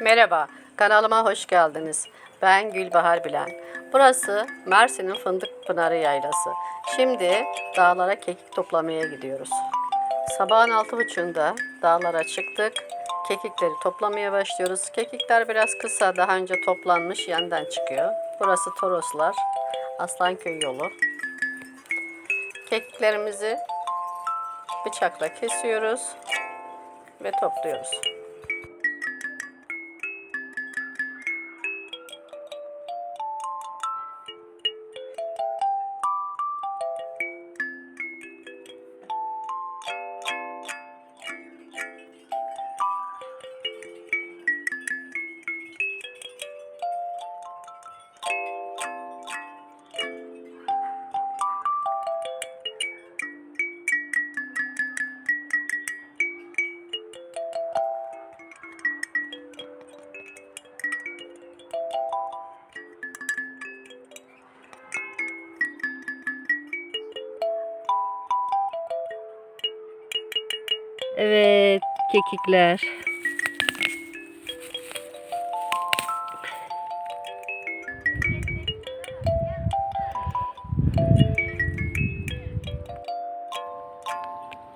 Merhaba, kanalıma hoş geldiniz. Ben Gülbahar Bilen. Burası Mersin'in Fındık Pınarı Yaylası. Şimdi dağlara kekik toplamaya gidiyoruz. Sabahın altı buçuğunda dağlara çıktık. Kekikleri toplamaya başlıyoruz. Kekikler biraz kısa, daha önce toplanmış, yandan çıkıyor. Burası Toroslar, Aslanköy yolu. Kekiklerimizi bıçakla kesiyoruz ve topluyoruz. Evet, kekikler.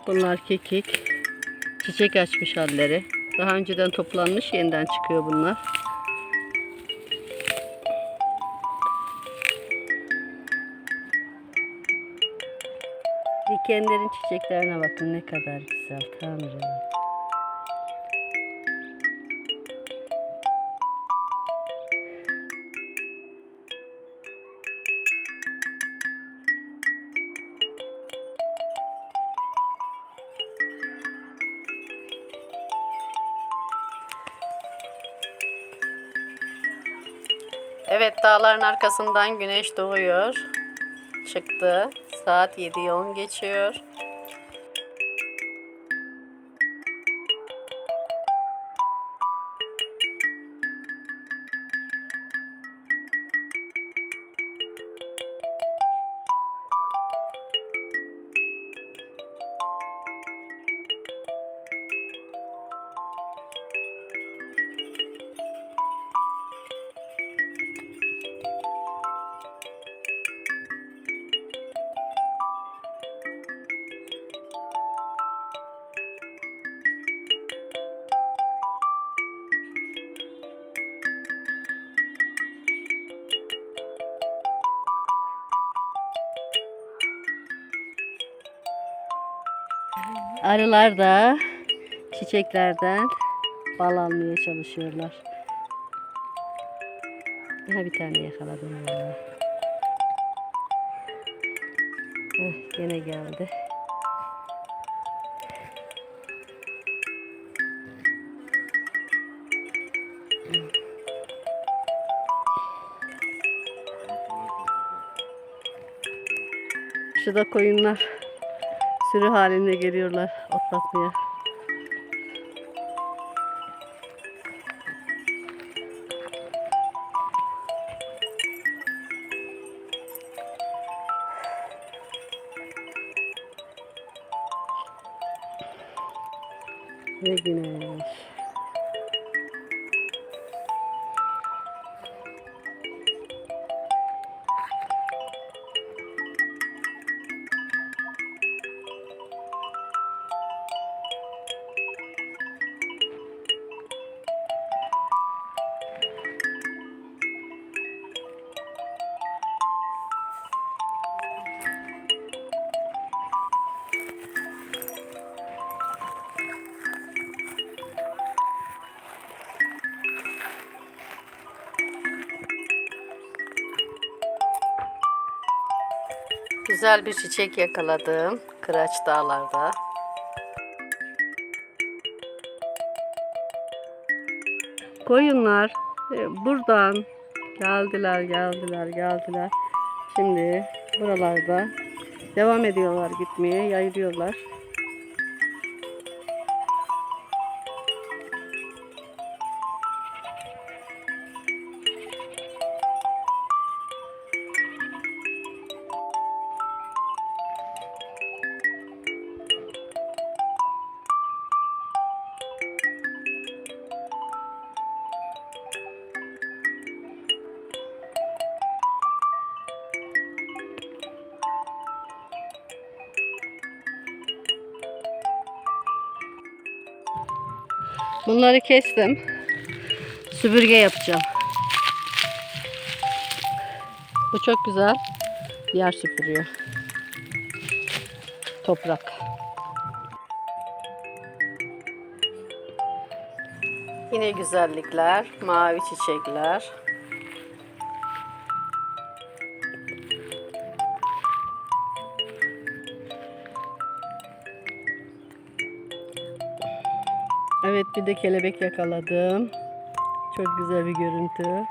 Bunlar kekik. Çiçek açmış halleri. Daha önceden toplanmış, yeniden çıkıyor bunlar. Dikenlerin çiçeklerine bakın ne kadar güzel Tanrım. Evet dağların arkasından güneş doğuyor. Çıktı. Saat 7'yi 10 geçiyor. Arılar da çiçeklerden bal almaya çalışıyorlar. Daha bir tane yakaladım. vallahi. Heh, gene geldi. Şurada koyunlar sürü halinde geliyorlar otlatmaya. Ve güneş. Güzel bir çiçek yakaladım. Kıraç dağlarda. Koyunlar e, buradan geldiler, geldiler, geldiler. Şimdi buralarda devam ediyorlar gitmeye, yayılıyorlar. Bunları kestim. Süpürge yapacağım. Bu çok güzel. Yer süpürüyor. Toprak. Yine güzellikler, mavi çiçekler. Evet bir de kelebek yakaladım. Çok güzel bir görüntü.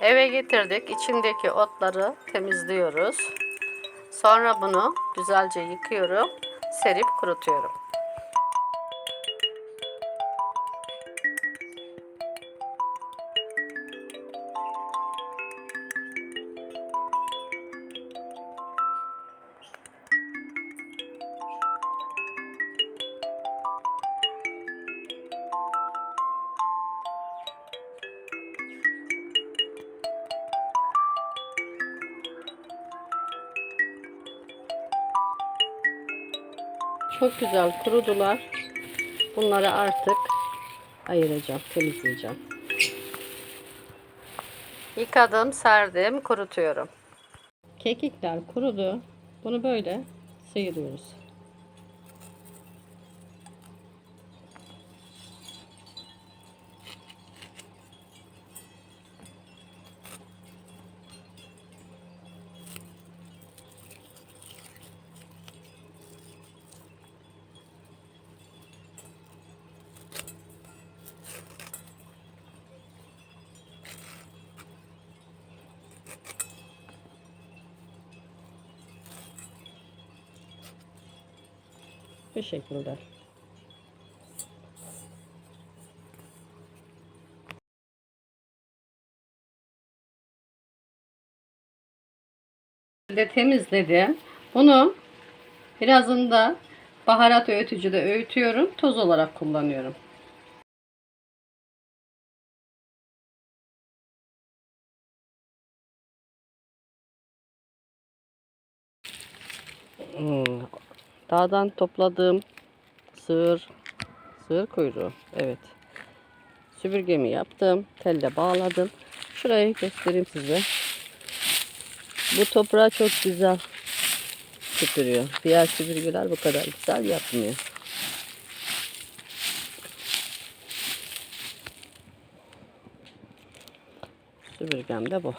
Eve getirdik. İçindeki otları temizliyoruz. Sonra bunu güzelce yıkıyorum. Serip kurutuyorum. Çok güzel kurudular. Bunları artık ayıracağım, temizleyeceğim. Yıkadım, serdim, kurutuyorum. Kekikler kurudu. Bunu böyle sıyırıyoruz. Bu şekilde. de temizledim. Bunu birazını da baharat öğütücüde öğütüyorum. Toz olarak kullanıyorum. Hmm, Dağdan topladığım sığır, sığır kuyruğu. Evet. Süpürgemi yaptım. Telle bağladım. Şurayı göstereyim size. Bu toprağı çok güzel süpürüyor. Diğer süpürgeler bu kadar güzel yapmıyor. Süpürgem de bu.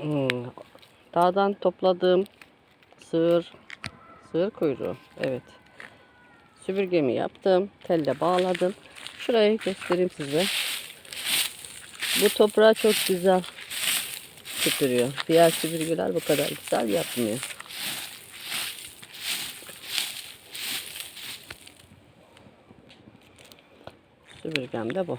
Hmm, Dağdan topladığım sığır, sığır kuyruğu. Evet. Süpürgemi yaptım. Telle bağladım. Şurayı göstereyim size. Bu toprağı çok güzel süpürüyor. Diğer süpürgeler bu kadar güzel yapmıyor. Süpürgem de bu.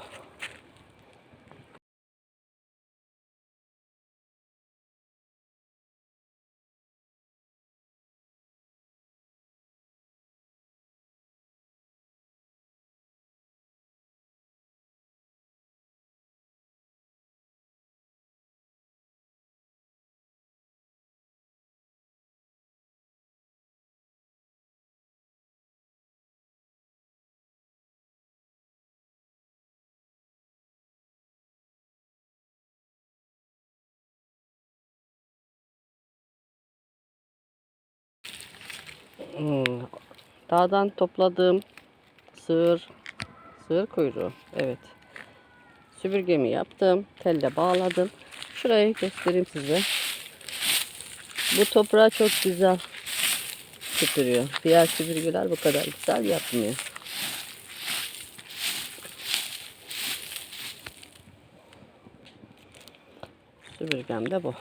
Hmm, Dağdan topladığım sığır, sığır kuyruğu. Evet. Süpürgemi yaptım. Telle bağladım. Şurayı göstereyim size. Bu toprağı çok güzel süpürüyor. Diğer süpürgeler bu kadar güzel yapmıyor. Süpürgem de bu.